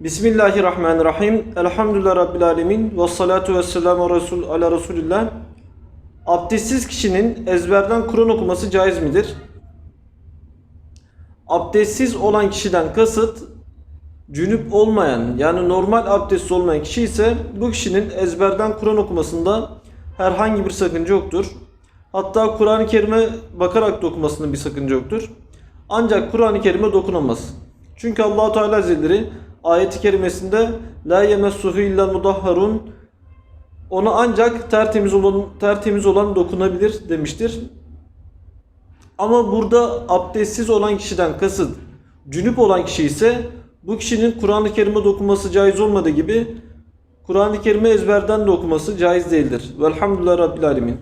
Bismillahirrahmanirrahim. Elhamdülillah Rabbil Alemin. Ve salatu ve selamu Resul, ala Resulillah. Abdestsiz kişinin ezberden Kur'an okuması caiz midir? Abdestsiz olan kişiden kasıt cünüp olmayan yani normal abdestsiz olmayan kişi ise bu kişinin ezberden Kur'an okumasında herhangi bir sakınca yoktur. Hatta Kur'an-ı Kerim'e bakarak da okumasında bir sakınca yoktur. Ancak Kur'an-ı Kerim'e dokunamaz. Çünkü Allahu Teala Hazretleri ayeti kerimesinde la yemessuhu illa mudahharun ona ancak tertemiz olan tertemiz olan dokunabilir demiştir. Ama burada abdestsiz olan kişiden kasıt cünüp olan kişi ise bu kişinin Kur'an-ı Kerim'e dokunması caiz olmadığı gibi Kur'an-ı Kerim'e ezberden de okuması caiz değildir. Velhamdülillah Rabbil Alemin.